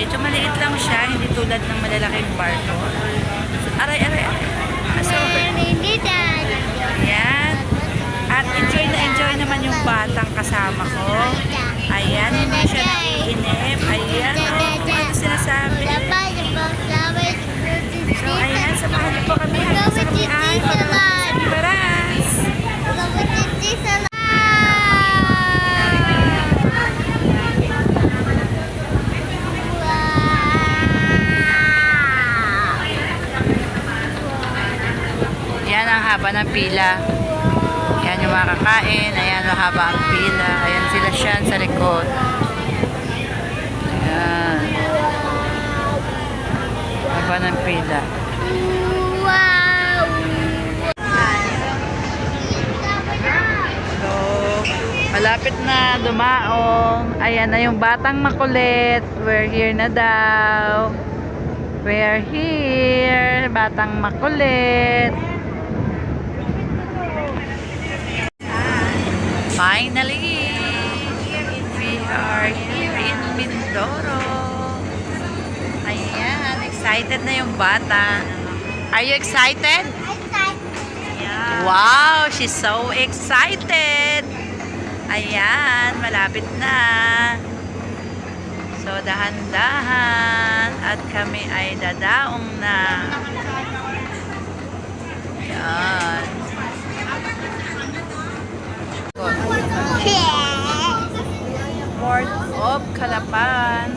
medyo maliit lang siya. Hindi tulad ng malalaking barko. Aray, aray, aray. So, Ayan. At enjoy na enjoy naman yung batang kasama ko. Ayan, hindi siya nakikinip. Ayan, oh, ano sinasabi. So, ayan, samahan niyo po kami hanggang sa kami ay sa. Haba ng pila. Yan yung mga kakain. Ayan ang haba ang pila. Ayan sila siya sa likod. Ayan. Haba ng pila. So, malapit na dumaong. Ayan na yung batang makulit. We're here na daw. We're here. Batang makulit. Finally, we are here in Mindoro. Ayan, excited na yung bata. Are you excited? Wow, she's so excited. Ayan, malapit na. So, dahan-dahan. At kami ay dadaong na. Ayan. Port of Calapan.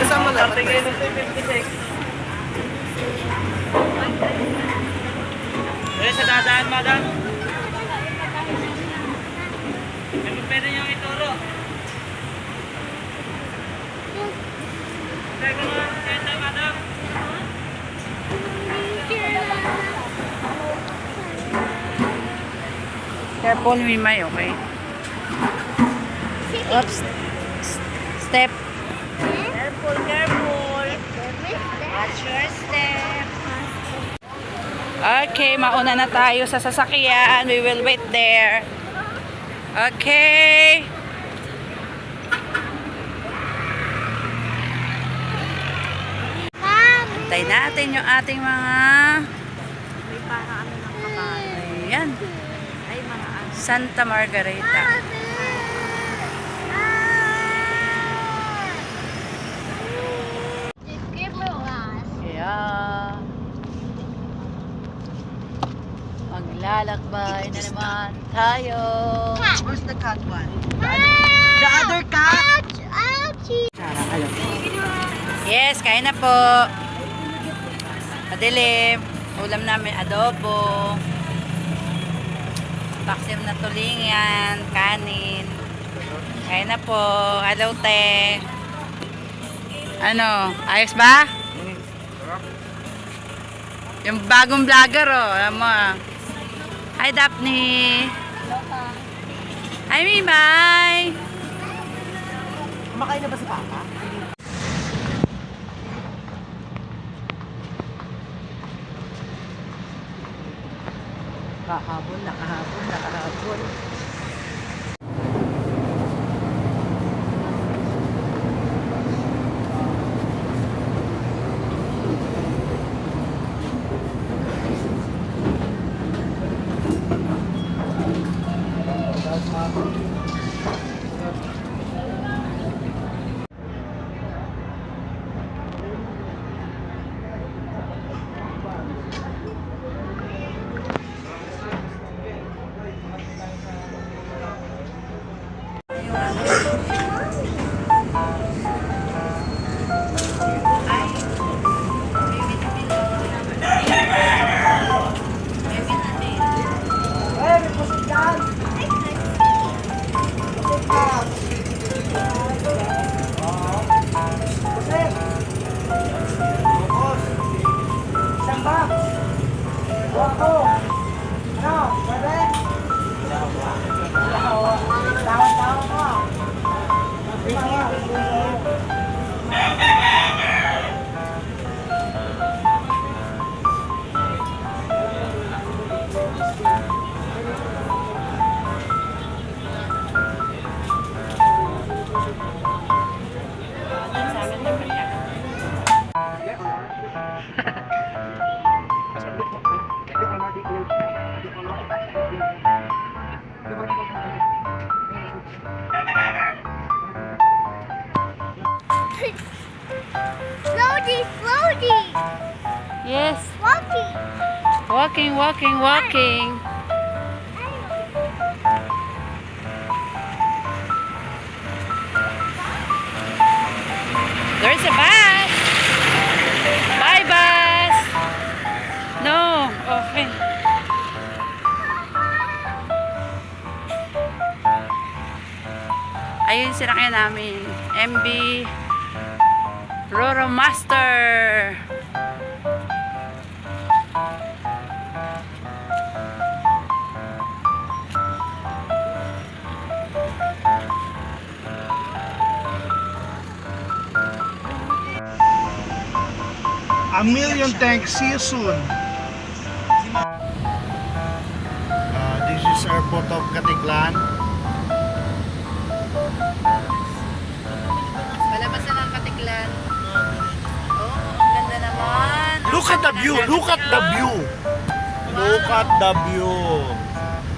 Kasama na. Eh, sa dadaan, madam. Eh, pwede niyong ituro. Teka nga, kaya madam. Careful, Mimay, okay? Oops. Step. Careful, careful. Watch your step. Okay, mauna na tayo sa sasakyan. We will wait there. Okay. Antay natin yung ating mga... Ayan. Santa Margarita. Kaya... Maglalakbay na naman tayo. Where's the cat one? The other cat? Yes, kain na po. Madilim. Ulam namin adobo. Paksim na tulingan, kanin. Kain na po. Hello, te. Ano, ayos ba? Yung bagong vlogger, oh. Alam mo, ah. Hi, Daphne. Hi, Mimay. Kumakain na ba si Papa? Kahabol, nakahabol, nakahabol. There's a bus. Bye, bus. No. Okay. Ayun sila kaya namin. MB Roro Master. A million thanks. See you soon. Uh, this is airport of Katiglan. Palabasan ng katiklan. Oh, ang ganda naman. Look at the view. Look at the view. Look at the view.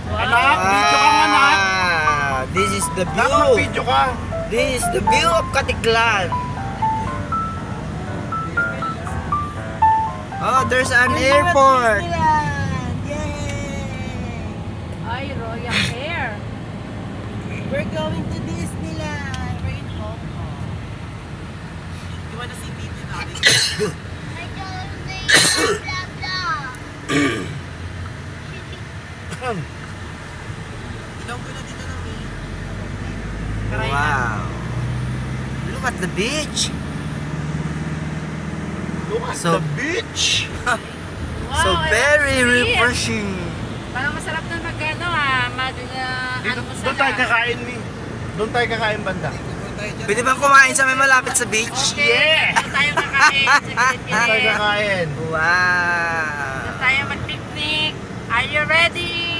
Anak, video ka nga, anak. Ah, this is the view. video ka. This is the view of Katiklan. Oh, there's an airport. Ay, Royal Air. We're going to Disneyland. We're in Hong Kong. You wanna see Disney Daddy? I don't think blah blah. Ilonggo na dito ng Wow. Look at the beach. So- the beach. so Wow, I very refreshing. Parang masarap na mag ano ah, mag uh, Dito, ano doon tayo kakain ni. Doon tayo kakain banda. Pwede bang kumain sa may malapit sa beach? Okay, yeah. tayo kakain sa Doon tayo kakain. Wow. Doon tayo mag-picnic. Are you ready?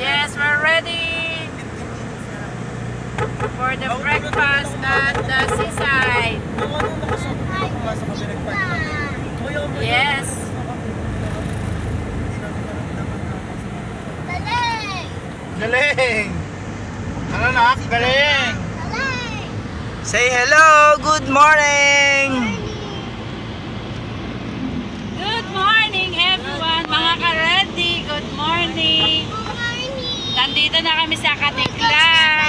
Yes, we're ready. For the breakfast at the seaside. Yes. Galing! Galing. Ano nak? Galing. Galing! Say hello. Good morning. Good morning everyone, mga ka-ready. Good morning. Good morning! Nandito na kami sa Katiklan.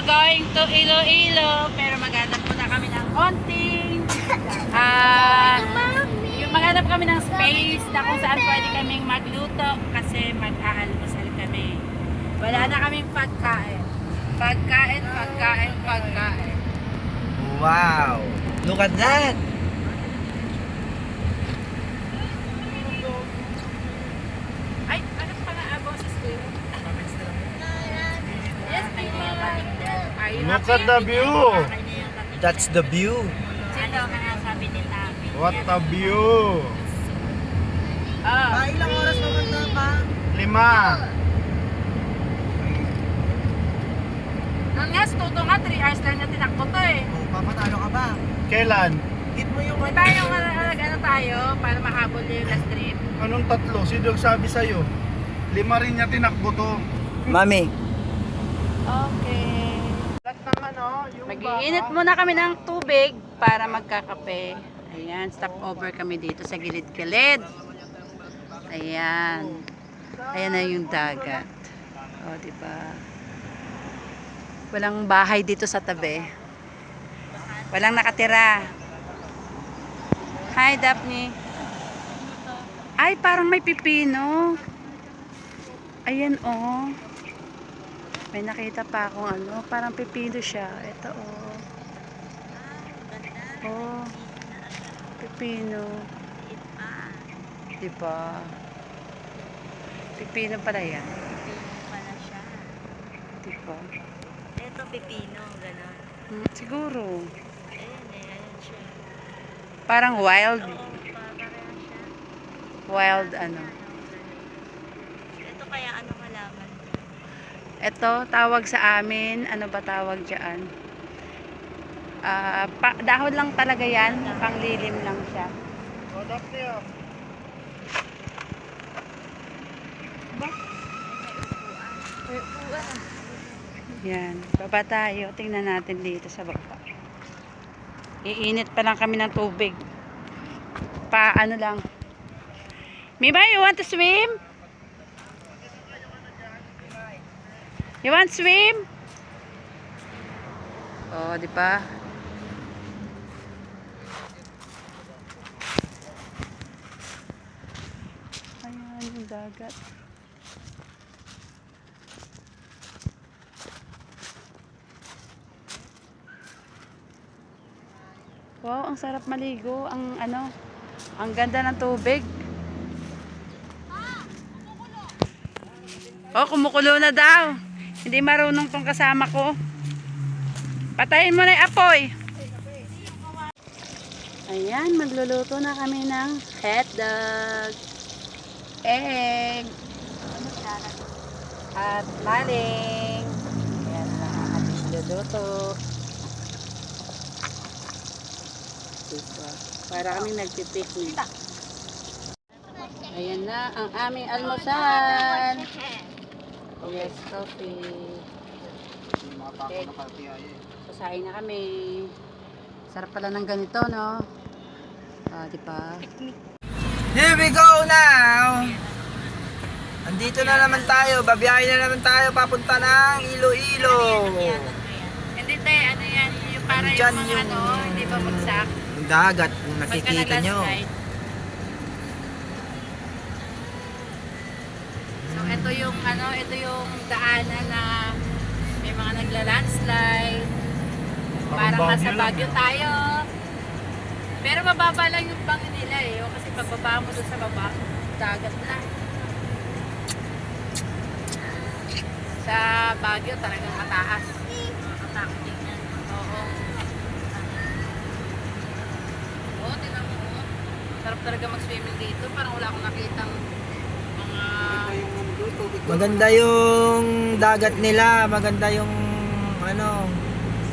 Going to Iloilo. Pero maghanap muna kami ng konting ah yung maghanap kami ng space na kung saan pwede kaming magluto kasi mag-aalmusal kami. Wala na kaming pagkain. Pagkain, pagkain, pagkain. Wow. Look at that. Ay, ano pa nga ang boses ko yun? Yes, may mga katiklan. Are you Look at the view. That's the view. Sino ka nga sabi ni Tami? What a view. Oh, Ah, ilang oras pa magtapa? Lima. Nung nga, tuto nga, 3 hours lang na tinakbo to eh. Oh, papatalo ka ba? Kailan? Hit mo yung May tayo nga ano tayo para mahabol yung last trip. Anong tatlo? Sino sabi sa'yo? Lima rin niya tinakbo to. Mami. Okay. Mag-iinit muna kami ng tubig para magkakape. Ayan, stop over kami dito sa gilid-gilid. Ayan. Ayan na yung dagat. O, di ba? Walang bahay dito sa tabi. Walang nakatira. Hi, Daphne. Ay, parang may pipino. Ayan, oh. May nakita pa akong ano, parang pipino siya. Ito, oh. Oh. Pipino. Diba? Pipino pala yan. pala siya. Diba? Ito pipino, gano'n. Hmm, siguro. Ayan eh, ayan siya. Parang wild. Oo, pa- pareha siya. Wild ano. Ito kaya ano halaman? Ito, tawag sa amin. Ano ba tawag dyan? Ah, pa- dahon lang talaga yan. Panglilim lang siya. Yan. Baba tayo. Tingnan natin dito sa baba. Iinit pa lang kami ng tubig. Pa ano lang. Miba, you want to swim? You want swim? Oh, di ba? Ayan yung dagat. Wow, ang sarap maligo. Ang ano, ang ganda ng tubig. Oh, kumukulo na daw. Hindi marunong tong kasama ko. Patayin mo na yung apoy. Ayan, magluluto na kami ng hot dog. Egg. At maling. Ayan na ang ating luluto. Para kami nagpipiknik. Ayan na ang aming almusal. Yes, coffee. Okay. Sasain na kami. Sarap pala ng ganito, no? Ah, di ba? Here we go now! Andito na naman tayo, babiyahe na naman tayo papunta ng Iloilo. Hindi, te, ano yan? Yung para Andyan yung mga yung- ano, hindi ba bagsak? Yung dagat, kung Pagka nakikita nyo. nag-landslide. So, ito yung ano, ito yung daanan na may mga nagla-landslide. Parang nasa Baguio tayo. Pero mababa lang yung bangin nila eh. O, Kasi pagbaba mo doon sa baba, dagat na. Sa Baguio talagang mataas. Mataas tingnan. Oo. Oo, tingnan mo. oh. Sarap talaga mag-swimming dito. Parang wala akong nakitang mga... Maganda yung dagat nila, maganda yung ano,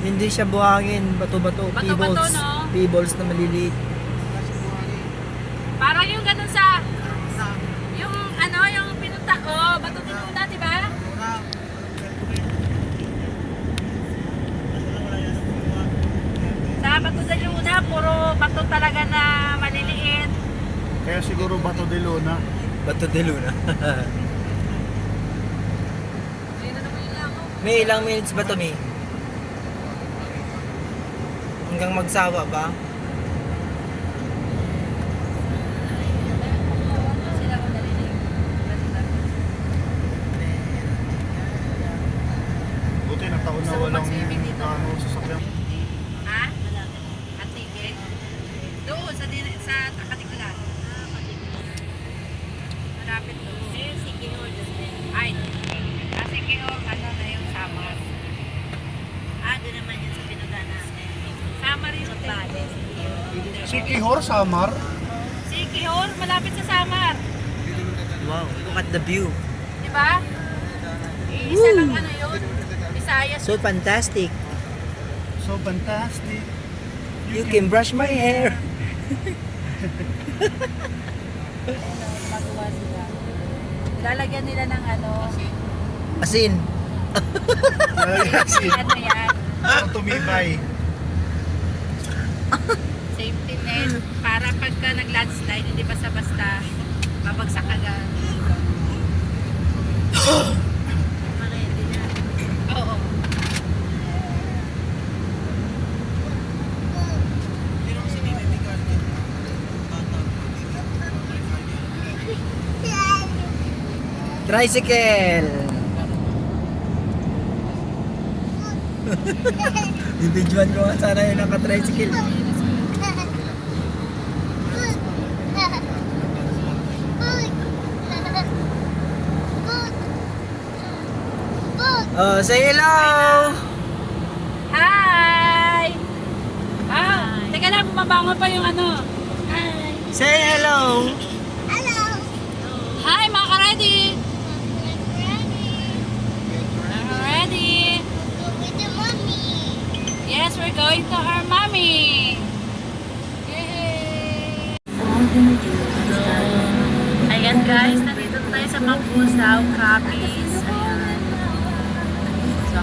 hindi siya buhangin, bato-bato, pebbles, no? pebbles na maliliit. Parang yung ganun sa... Yung ano, yung pinunta... Oh, bato din una, di ba? Sa bato de Luna, puro bato talaga na maliliit. Kaya siguro Bato de Luna. Bato de Luna. Ayun na naman yung langaw. May ilang minutes ba to, May? Hanggang magsawa ba? Buti na taon na walang dito? ano, sasakyan. Ha? At tigil? Doon, sa, din, sa Katiklan. Malapit doon. Eh, si Kihor Ay, kasi Kihor, ano na yung Samar. Ah, doon naman yun sa Pinagana. Samar yung Bale. Si Kihor Samar. Si Kihor, malapit sa Samar. Wow, look at the view. Di ba? Isa lang ano yun. Visayas. So fantastic. So fantastic. You can brush my hair. Magawa sila. Lalagyan nila ng ano. Asin. Safety, ano yan. Tumibay. Net. Para pagka nag-landslide, hindi basta-basta babagsak agad. Tricycle. Bibidyoan ko nga sana yung naka-tricycle. Oh, say hello! Hi! Ah, teka lang, mabango pa yung ano. Hi! Say hello! Hi, mga ka-ready! Ready? Yes, we're going to our mommy. Yay! Ayan guys, nandito tayo sa Mapusaw Copies.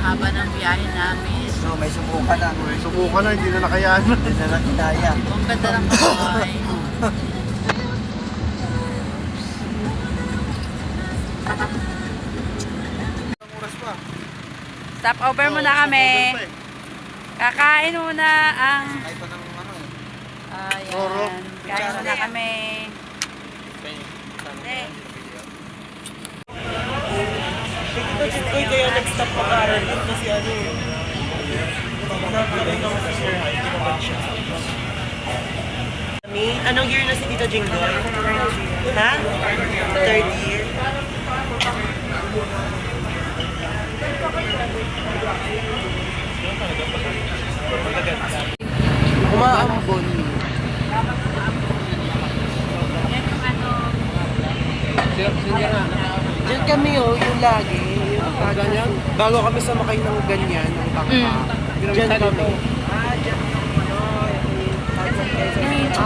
Haba ng biyahe namin, So may subukan na. May subukan na, hindi na nakayanan. Hindi na lang kinaya. Ang ganda ng pa. Stop over muna kami. Kakain muna ang... Ay pa ng ano eh. Ayan. Kain muna kami. Ito, Chikoy, kaya nag-stop pa karal yun kasi ano eh. Nagkakaroon ng sir, hindi naman siya. Ni, anong year na si Tita Jinggoy? Ha? Third year. Umaambon. Diyan kami oh, yung lagi. Yung ganyan? Bago kami sumakay ng ganyan, ng bangka. Diyan kami. Ah, diyan. Bago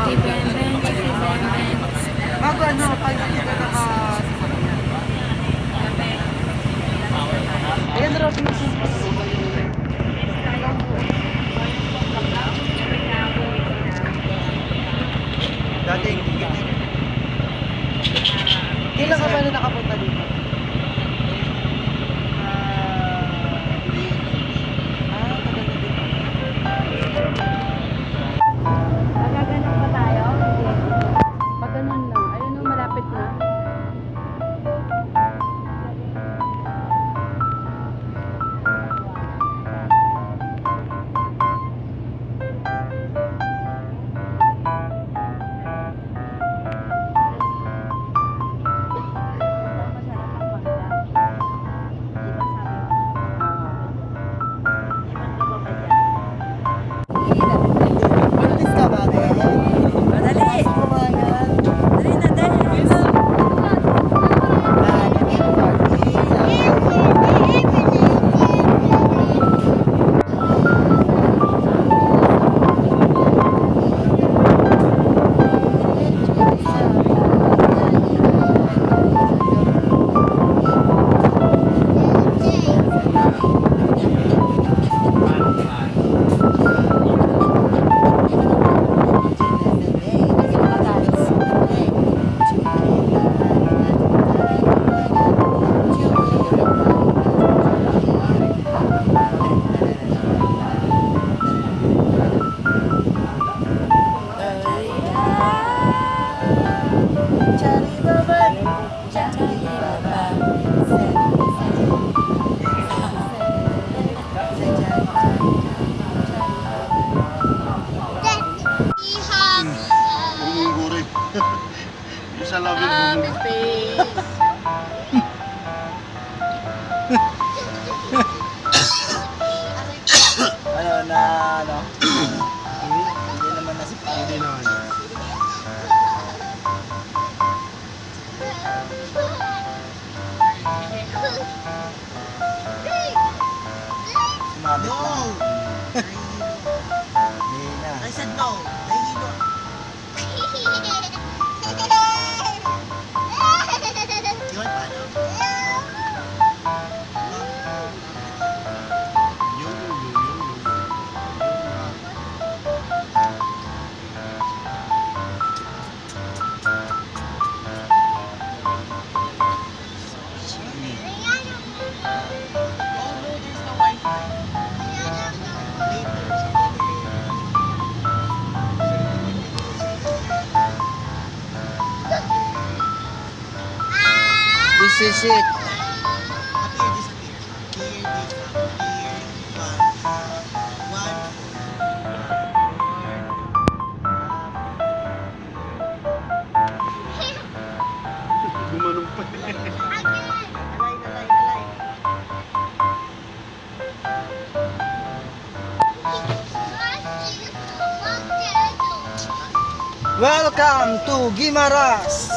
Welcome to Gimaras.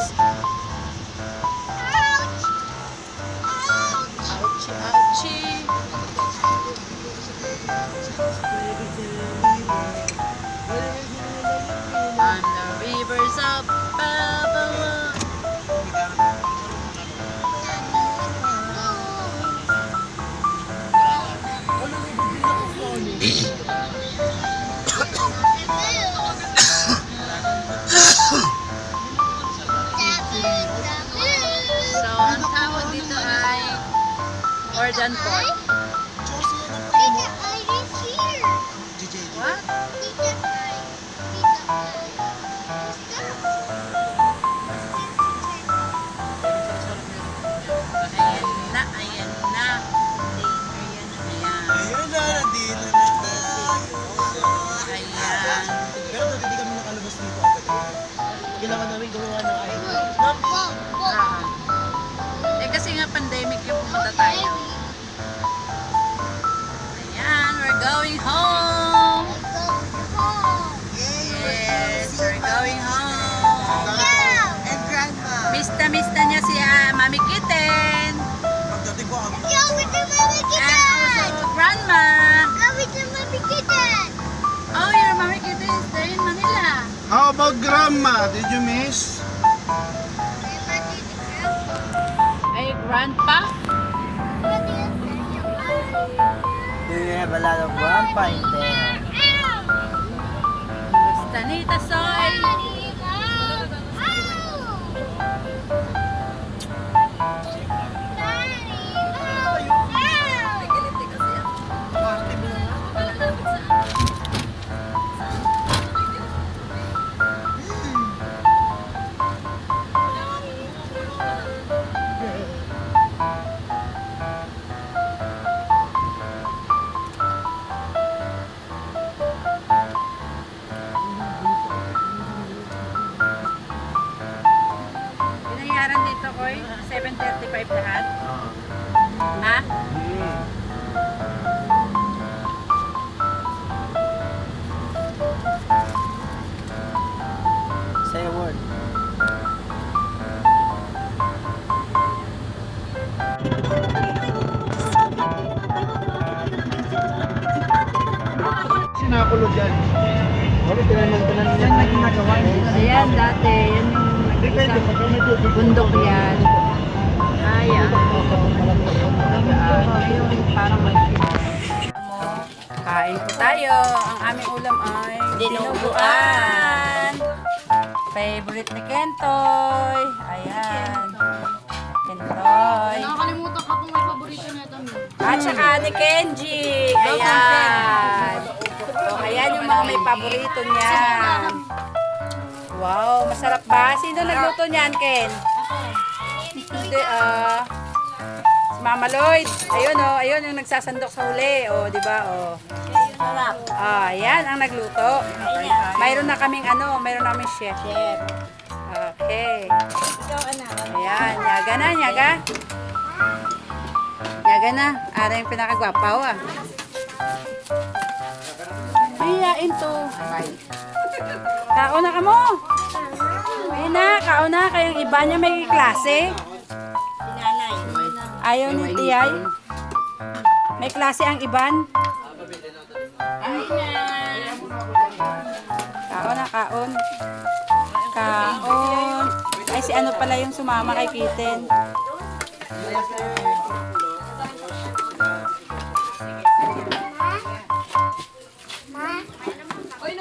John Paul. Mami Kitten. Pagdating ko, Yo, with the mommy And kitten. also Grandma. Go with the mommy kitten. Oh, your Mami Kitten is there in Manila. How about grandma? Did you miss? Ay, Grandpa. Do you have a lot of grandpa in there? Stanita Soy. Ayan, dati. Yan yung nag-isang bundok yan. Ayan. Ayan. Ngayon, parang may Kain po tayo. Ang aming ulam ay dinuguan. Favorite ni Kentoy. Ayan. Kentoy. Nakakalimutan ka kung may paborito na ito. At saka ni Kenji. Ayan. So, ayan yung mga may paborito niyan. Wow, masarap ba? Sino nagluto niyan, Ken? Hindi, ah... si Mama Lloyd. Ayun, oh. Ayun yung nagsasandok sa huli. Oh, di ba? Oh. Ah, ayan ang nagluto. Mayroon na kaming ano, mayroon na kaming chef. Okay. Ayan, nyaga na, nyaga. Nyaga na. Ara yung pinakagwapaw ah. Mahihain to. Kauna ka mo. Ayun na, kauna. Kayang iba niya may klase. Ayaw ni Tiyay. May klase ang iban. Kaon na, kaon. Kaon. Ay, si ano pala yung sumama kay Kitten.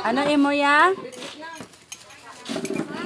Ano imo ya?